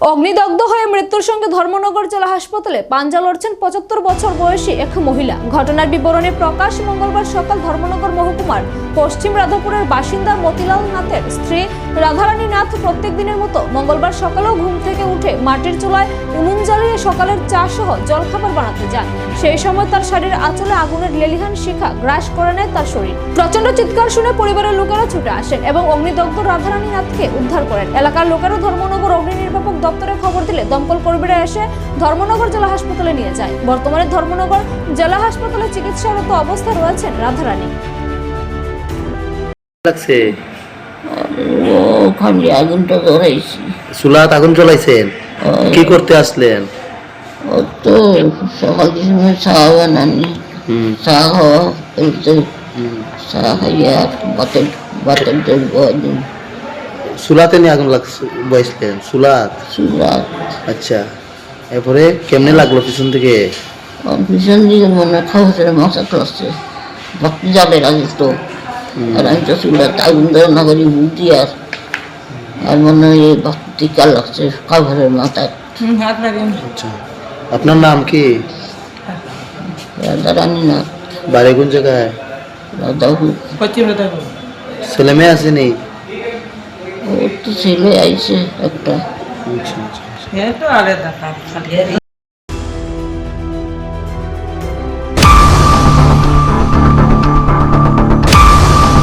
অগ্নিদগ্ধ হয়ে মৃত্যুর সঙ্গে ধর্মনগর জেলা হাসপাতালে পাঞ্জা লড়ছেন পঁচাত্তর বছর বয়সী এক মহিলা। ঘটনার বিবরণে প্রকাশ, মঙ্গলবার সকাল ধর্মনগর মহকুমার পশ্চিম রাধাপুরের বাসিন্দা মতিলাল নাথের স্ত্রী রাধারানী নাথ প্রত্যেক দিনের মতো মঙ্গলবার সকালেও ঘুম থেকে উঠে মাটির চুলায় উনুন জ্বালিয়ে সকালের চা সহ জলখাবার বানাতে যান। সেই সময় তার শাড়ির আঁচলে আগুনের লেলিহান শিখা গ্রাস করে নেয় তার শরীর। প্রচণ্ড চিৎকার শুনে পরিবারের লোকেরা ছুটে আসেন এবং অগ্নিদগ্ধ রাধারানী নাথকে উদ্ধার করেন। এলাকার লোকেরা ধর্মনগর অগ্নি নির্বাপক দপ্তরে খবর দিলে দমকল কর্মীরা এসে ধর্মনগর জেলা হাসপাতালে নিয়ে যায়। বর্তমানে ধর্মনগর জেলা হাসপাতালে চিকিৎসারত অবস্থায় রয়েছেন রাধারানী লাগছে? ওখানে আগুনটা ধরাইছি। চুলাত আগুন জ্বলাইছেন? কি করতে আসলেন? ও তো সকাল সময় চা বানানি। চা খাওয়া চা খাইয়ে আর বাতের চুলাতে নিয়ে আগুন লাগছে বসলেন চুলাত চুলা আচ্ছা এরপরে কেমনে লাগল পিছন থেকে? পিছন দিকে মনে খাবারের মাথা ক্লাসে বাতি জালের আগে তো আর আমি তো চুলাতে আগুন ধরে না করি বুদ্ধি আর আর মনে হয় এই বাতি টিকা লাগছে খাবারের মাথা আচ্ছা আপনার নাম কি? রানী না বাড়ি কোন জায়গায়? ছেলে মেয়ে আসেনি তো ছেলে আইছে একটা।